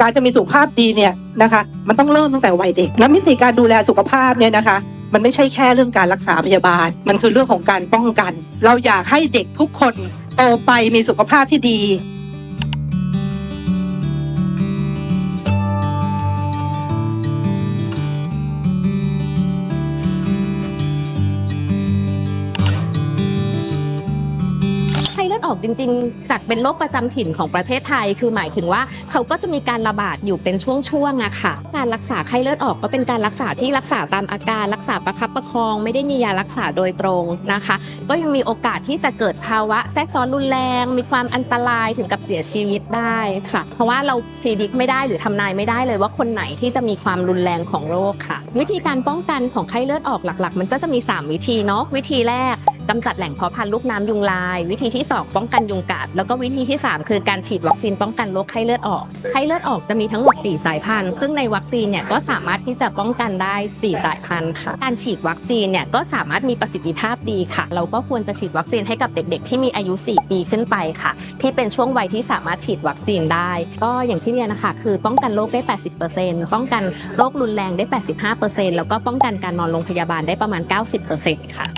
การจะมีสุขภาพดีเนี่ยนะคะ มันต้องเริ่มตั้งแต่วัยเด็กและมิติการดูแลสุขภาพเนี่ยนะคะ มันไม่ใช่แค่เรื่องการรักษาพยาบาล มันคือเรื่องของการป้องกัน เราอยากให้เด็กทุกคนโตไปมีสุขภาพที่ดี ออกจริง ๆจัดเป็นโรคประจำถิ่นของประเทศไทย คือหมายถึงว่าเขาก็จะมีการระบาดอยู่เป็นช่วงๆอะค่ะ การรักษาไข้เลือดออกก็เป็นการรักษาที่รักษาตามอาการรักษาประคับประคอง ไม่ได้มียารักษาโดยตรงนะคะ ก็ยังมีโอกาสที่จะเกิดภาวะแทรกซ้อนรุนแรง มีความอันตรายถึงกับเสียชีวิตได้ค่ะ เพราะว่าเราพ e ดิกไม่ได้หรือทำนายไม่ได้เลยว่าคนไหนที่จะมีความรุนแรงของโรคค่ะ วิธีการป้องกันของไข้เลือดออกหลัก ๆ มันก็จะมี 3 วิธีเนาะวิธีแรก กำจัดแหล่งเพาะพันธุ์ลูกน้ำยุงลาย วิธีที่ 2 ป้องกันยุงกัด แล้วก็วิธีที่ 3 คือการฉีดวัคซีนป้องกันโรคไข้เลือดออก ไข้เลือดออกจะมีทั้งหมด 4 สายพันธุ์ ซึ่งในวัคซีนเนี่ยก็สามารถที่จะป้องกันได้ 4 สายพันธุ์ค่ะ การฉีดวัคซีนเนี่ยก็สามารถมีประสิทธิภาพดีค่ะ เราก็ควรจะฉีดวัคซีนให้กับเด็ก ๆ ที่มีอายุ 4 ปีขึ้นไปค่ะ ที่เป็นช่วงวัยที่สามารถฉีดวัคซีนได้ ก็อย่างที่เรียนนะคะคือป้องกันโรคได้ 80%ป้องกันโรครุนแรงได้ 85%แล้วก็ป้องกันการนอนโรงพยาบาลได้ประมาณ 90%ค่ะ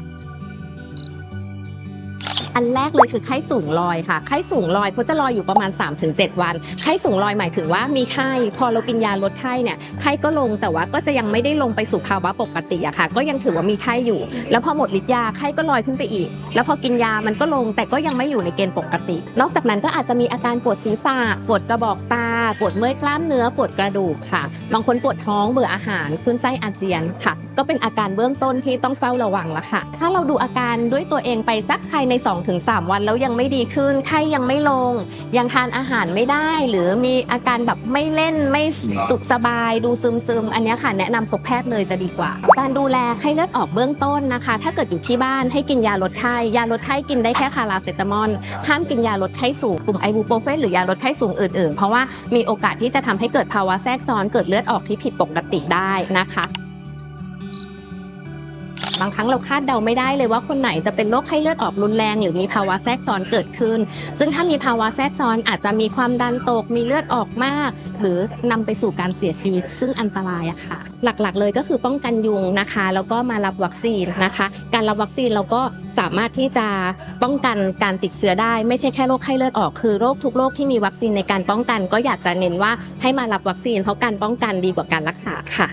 อันแรกเลยคือไข้สูงลอยค่ะ ไข้สูงลอยเขาจะลอยอยู่ประมาณ 3-7 วัน ไข้สูงลอยหมายถึงว่ามีไข้ พอเรากินยาลดไข้เนี่ย ไข้ก็ลงแต่ว่าก็จะยังไม่ได้ลงไปสู่ภาวะปกติอะค่ะ ก็ยังถือว่ามีไข้อยู่ แล้วพอหมดฤทธิ์ยาไข้ก็ลอยขึ้นไปอีก แล้วพอกินยามันก็ลงแต่ก็ยังไม่อยู่ในเกณฑ์ปกติ นอกจากนั้นก็อาจจะมีอาการปวดศีรษะ ปวดกระบอกตา ปวดเมื่อยกล้ามเนื้อ ปวดกระดูกค่ะ บางคนปวดท้องเบื่ออาหารขึ้นไส้อาเจียนค่ะ ก็เป็นอาการเบื้องต้นที่ต้องเฝ้าระวังล้วค่ะ ถ้าเราดูอาการด้วยตัวเองไปสักภายใน2-3 วันแล้วยังไม่ดีขึ้นไข้ยังไม่ลง ยังทานอาหารไม่ได้ หรือมีอาการแบบไม่เล่นไม่สุขสบาย ดูซึมซึมๆอันเนี้ยค่ะ แนะนำพบแพทย์เลยจะดีกว่า การดูแลไข้เลือดออกเบื้องต้นนะคะ ถ้าเกิดอยู่ที่บ้านให้กินยาลดไข้ยาลดไข้กินได้แค่พาราเซตามอลห้ามกินยาลดไข้สูงกลุ่มไอบูโปรเฟนหรือยาลดไข้สูงอื่นๆ เพราะว่ามีโอกาสที่จะทำให้เกิดภาวะแทรกซ้อนเกิดเลือดออกที่ผิดปกติได้นะคะ บางครั้งเราคาดเดาไม่ได้เลยว่าคนไหนจะเป็นโรคไข้เลือดออกรุนแรง หรือมีภาวะแทรกซ้อนเกิดขึ้น ซึ่งถ้ามีภาวะแทรกซ้อนอาจจะมีความดันตกมีเลือดออกมาก หรือนำไปสู่การเสียชีวิต ซึ่งอันตรายอะค่ะ หลักๆ เลยก็คือป้องกันยุงนะคะ แล้วก็มารับวัคซีนนะคะ การรับวัคซีนเราก็สามารถที่จะป้องกันการติดเชื้อได้ ไม่ใช่แค่โรคไข้เลือดออกคือโรคทุกโรคที่มีวัคซีนในการป้องกัน ก็อยากจะเน้นว่าให้มารับวัคซีนเพราะการป้องกันดีกว่าการรักษาค่ะ